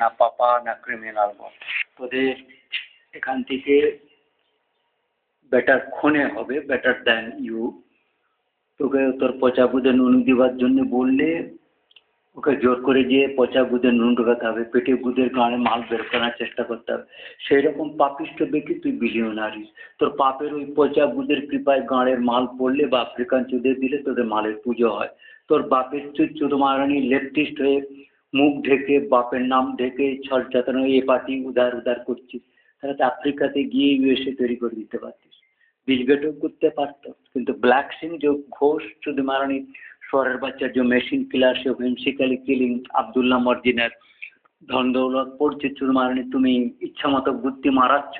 না পাপা, না ক্রিমিনাল বল। তোদের এখান থেকে বেটার খুনে হবে বেটার দ্যান ইউ তোকে তোর পচা বুধে নুন দেওয়ার জন্য বললে, ওকে জোর করে গিয়ে পচা গুদে নুন ঢোকাতে হবে, পেটে গুদের গাঁড়ে মাল বের করার চেষ্টা করতে হবে। সেই রকম পাপিষ্ট ব্যক্তি তুই বিলিয়নারিস তোর পাপের ওই পচা গুদের কৃপায় গাঁড়ের মাল পড়লে বা আফ্রিকান চুদে দিলে তোদের মালের পুজো হয়। তোর বাপের তুই চুদো মারানি লেফটিস্ট হয়ে মুখ ঢেকে, বাপের নাম ঢেকে, ছল চাতানো, এ পার্টি উদার উদার করছিস। তাহলে তো আফ্রিকাতে গিয়ে ইউএসএ তৈরি করে দিতে পারতিস। বিলগেটও করতে পারতো, কিন্তু ব্ল্যাক সিং যে ঘোষ চুদি মারানি, শহরের বাচ্চার যে মেশিন কিলার সে হুইমসিক্যালি কিলিং আবদুল্লাহ মর্জিনের ধন দৌলত পড়ছে চুর মারানি, তুমি ইচ্ছা মতো বুদ্ধি মারাচ্ছ,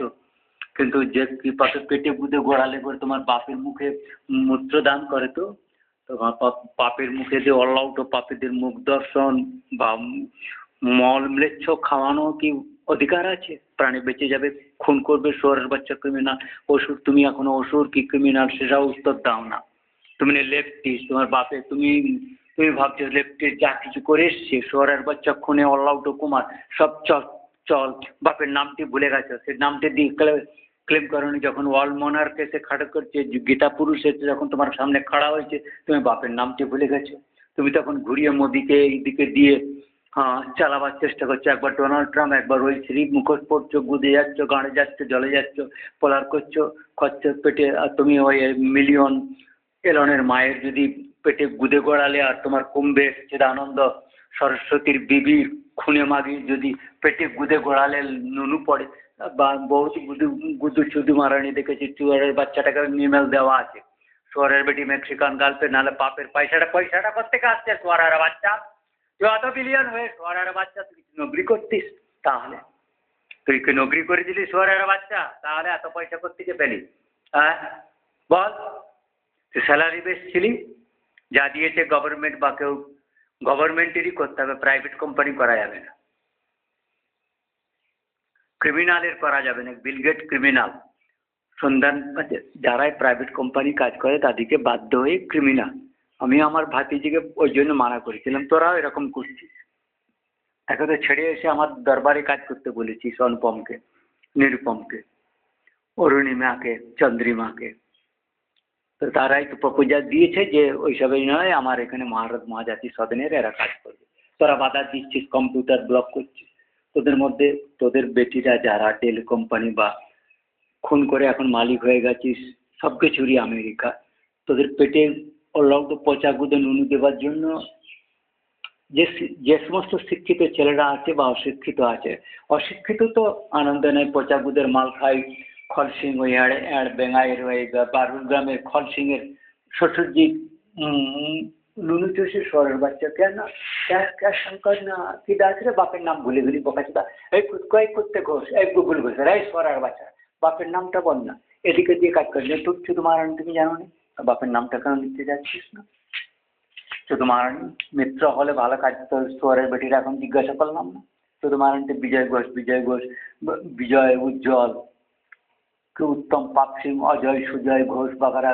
কিন্তু যে কৃপাকে পেটে বুধে গোড়ালে করে তোমার বাপের মুখে মূত্র দান করে তো পাপের মুখে যে অলআউট পাপীদের মুখ দর্শন বা মল ম্লেচ্ছ খাওয়ানো কি অধিকার আছে? প্রাণী বেঁচে যাবে, খুন করবে শহরের বাচ্চা ক্রিমিনাল অসুর, তুমি এখনও অসুর কি ক্রিমিনাল সেটাও উত্তর দাও না। তুমি লেফটিস তোমার বাপে, তুমি তুমি ভাবছ লেফটিস যা কিছু করে এসছে শহরের বাচ্চা খুনে অলআউট কুমার, সব চল চল, বাপের নামটি ভুলে গেছো সে নামটি দিয়ে ক্লেম করনি যখন ওয়াল মনার্ক এসে খাড়া করছে, গীতা পুরুষ এসে যখন তোমার সামনে খাড়া হয়েছে, তুমি বাপের নামটি ভুলে গেছো। তুমি তখন ঘুরিয়ে মোদিকে এইদিকে দিয়ে হ্যাঁ চালাবার চেষ্টা করছ। একবার ডোনাল্ড ট্রাম্প একবার ওই শ্রী মুখোশ পড়ছো গুদে যাচ্ছ, গাঁড়ে যাচ্ছ, জলে যাচ্ছ, পলার করছ, খরচ পেটে, আর তুমি ওই মিলিয়ন এলনের মায়ের যদি পেটে গুদে গড়ালে আর তোমার কুম্ভে আনন্দ, সরস্বতীর বিবির খুনে মাগি যদি পেটে গুদে গড়ালে নুনু পড়ে বহুত গুদু চুদু মারানি দেখেছি, চুয়ারের বাচ্চাটাকে নিমেল দেওয়া আছে। শহরের বেটি মেক্সিকান গার্লফ্রেন্ড, নাহলে পাপের পয়সাটা পয়সাটা কোথেকে আসছে? সোয়ারার বাচ্চা। তুই অত বিলিয়ন হয়ে সোয়ারার বাচ্চা, তুই নকরি করতিস? তাহলে। তুই কি নকরি করে দিলি সোয়ারার বাচ্চা? তাহলে এত পয়সা কোথেকে পেলি? হ্যাঁ? বল। তুই স্যালারি বেশ ছিলি? যা দিয়েছে গভর্নমেন্ট বা কেউ। গভর্নমেন্টেরই করতে হবে প্রাইভেট কোম্পানি করা যাবে না। ক্রিমিনালের করা যাবে না বিলগেট ক্রিমিনাল সন্ধান যারাই প্রাইভেট কোম্পানি কাজ করে তাদেরকে বাধ্য হয়ে ক্রিমিনাল আমি আমার ভাতিজিকে ওই জন্য মানা করেছিলাম, তোরাও এরকম করছিস। একে তো ছেড়ে এসে আমার দরবারে কাজ করতে বলেছিস অনুপমকে নিরুপমকে, অরুণিমাকে, চন্দ্রিমাকে। তো তারাই তো প্রপোজাল দিয়েছে যে ওইসবই নয়, আমার এখানে মহারত মহাজাতি সদনের এরা কাজ করবে। তোরা বাধা দিচ্ছিস, কম্পিউটার ব্লক করছিস। তোদের মধ্যে, তোদের বেটিরা যারা ডেল কোম্পানি বা খুন করে এখন মালিক হয়ে গেছিস সব কিছুরই আমেরিকা। তোদের পেটে অলৌট পচা গুদে নুনু দেওয়ার জন্য যে যে সমস্ত শিক্ষিত ছেলেরা আছে বা অশিক্ষিত আছে, অশিক্ষিত তো আনন্দ নেয়, পচা গুদের মাল খায়, খলসিং ওই এড় বেঙ্গাইয়ের ওই বারুল গ্রামের খলসিংয়ের শ্বশুরজি নুনু চষে শহরের বাচ্চা, কেন? ক্যা শঙ্কর না? কি ডাক বাপের নাম ভুলে গেলি বোকাচোদা এই কই করতে ঘোষ, এই গুগল ঘোষ, এই শহরের বাচ্চা। বাপের নামটা বল না। এদিকে দিয়ে কাজ করলে তোর শুধু মারানি, তুমি জানো না? বাপের নামটা কেন নিতে যাচ্ছিস না? শুধু মারানি, মিত্র হলে ভালো কাজ তো শহরের বেটিরা এখন জিজ্ঞাসা করলাম না? শুধু মারানিতে বিজয় ঘোষ বিজয় ঘোষ বিজয় উজ্জ্বল উত্তম পাপ সিং, অজয় সুজয় ঘোষ বাগারা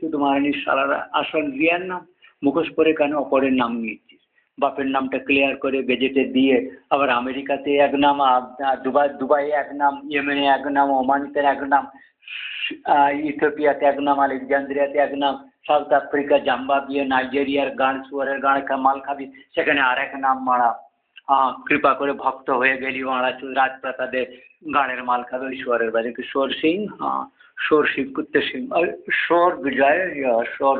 শুধু মারানির সারারা আসল রিয়ার নাম? মুখোশ পরে কেন অপরের নাম নিচ্ছিস? বাপের নামটা ক্লিয়ার করে গেজেটে দিয়ে আবার আমেরিকাতে এক নাম দুবাই, দুবাইয়ে এক নাম, ইয়েমেনে এক নাম, ওমানিতে এক নাম ইথিওপিয়াতে এক নাম, আলেকজান্দ্রিয়াতে এক নাম, সাউথ আফ্রিকা, জাম্বাবিয়া, নাইজেরিয়ার গান, সুয়ারের গান মাল খাবি, সেখানে আর এক নাম মারা। কৃপা করে ভক্ত হয়ে গেলি মারা রাজপ্রাসাদে গানের মাল খাবে ওই বাজে কি সোর সিং হ্যাঁ সোর সিং, কুত্তে সিং সোর বিজয় সোর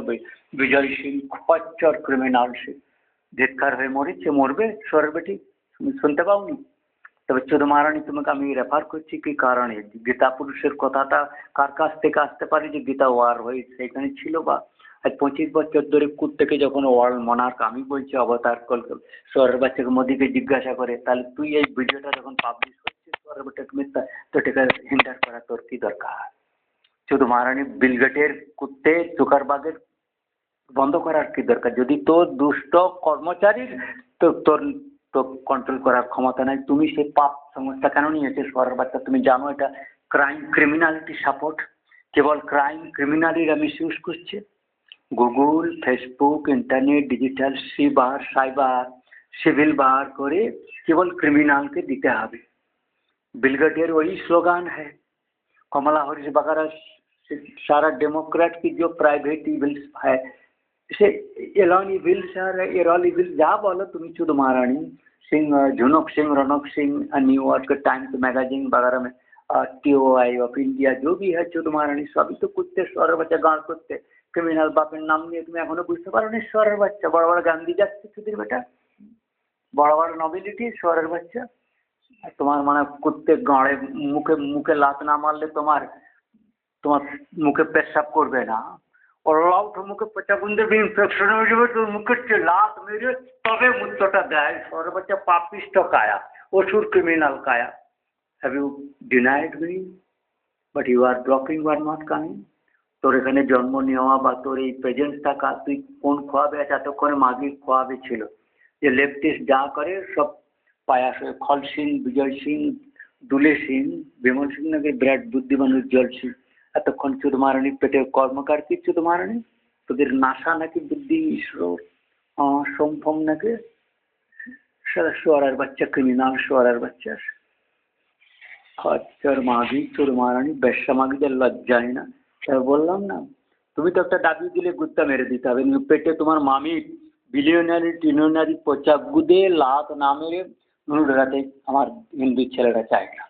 বিজয় সিং, খচ্চর ক্রিমিনাল সিং। ধিৎকার হয়ে মরেছে, মরবে সোরের বেটি, তুমি শুনতে পাওনি? তবে চোদ মারানি তোমাকে আমি রেফার করছি কি কারণে? গীতা পুরুষের কথাটা কার কাছ থেকে আসতে পারে যে গীতা ওয়ার হয়ে সেখানে ছিল বা আজ পঁচিশ বছর ধরে থেকে যখন ওয়ার্ল্ড মনার্ক, আমি বলছি, অবতার শহরের বাচ্চাকে মোদিকে জিজ্ঞাসা করে, তাহলে তুই এই ভিডিওটা যখন পাবলিশ করছিস বাচ্চাকে মিথ্যা তো এটাকে হিন্টার করা তোর কি দরকার? শুধু মহারানী বিলগেটের কুত্তে চোকারবাগের বন্ধ করার কি দরকার? যদি তোর দুষ্ট কর্মচারীর তো, তোর তো কন্ট্রোল করার ক্ষমতা নাই, তুমি সেই পাপ সংস্থা কেন নিয়েছে? শহরের বাচ্চা, তুমি জানো এটা ক্রাইম ক্রিমিনালিটি সাপোর্ট কেবল ক্রাইম ক্রিমিনালিরা মিসইউজ করছে। Google Facebook internet digital cyber cyber civil বার করে কেবল ক্রিমিনালকে দিতে হবে बिलगटेर वही स्लोगान है कमला हरीश वगैरह सारा डेमोक्रेट की जो प्राइवेट इविल्स है से एलॉन इविल्स और एरॉल इविल्स जा बोलो तुम्हें चुद महारानी Singh झुनक Singh Raunak Singh New York Times magazine वगैरह में T O I of India जो भी है चुद महारानी सभी तो कुत्ते स्वर बच्चा गाँव कुत्ते ক্রিমিনাল বাপের নাম নিয়ে তুমি এখনও বুঝতে পারো নি শহরের বাচ্চা। বড় বড় গান্ধী যাচ্ছে চুদির বেটা। বড় বড় নবিলিটি শহরের বাচ্চা। আর তোমার মানে কুত্তে গাঁড়ে মুখে মুখে লাত না মারলে তোমার তোমার মুখে পেশাব করবে না। ওর লাউট মুখে পেটা গুন্দে ইনফেকশন হয়ে যাবে, তোর মুখের যে লাত মেরে তবে মূত্রটা দেয়। শহরের বাচ্চা পাপিষ্ট কায়া, অসুর criminal Kaya. Have you denied me but you are blocking you are not coming তোর এখানে জন্ম নেওয়া বা তোর এই প্রেজেন্স থাকা, তুই কোন খোয়াবে আছে এতক্ষণে মাগি খোয়াবে ছিল। যে লেফটিস্ট যা করে সব পায়াস খল সিং, বিজয় সিং, দুলে সিং, বিমল সিং নাকি বিরাট বুদ্ধিমান, উজ্জ্বল সিং। এতক্ষণ চুদমারানি পেটে কর্মকার কি চুদমারানি তোদের নাসা নাকি বুদ্ধি স্রোত সম্ভম নাকি? সারা সোয়ারার বাচ্চা ক্রিমিনাল সোয়ারার বাচ্চা। খচ্চর মাগি চোর মারানি বেশ্যা মাগিদের লজ্জায় না। বললাম না। তুমি তো একটা দাবি দিলে, গুত্তা মেরে দিতে হবে। পেটে তোমার মামি বিলিয়নারি টিলিয়নারি পচা গুদে, লাত না মেরে আমার হিন্দু ছেলেরা চায় না।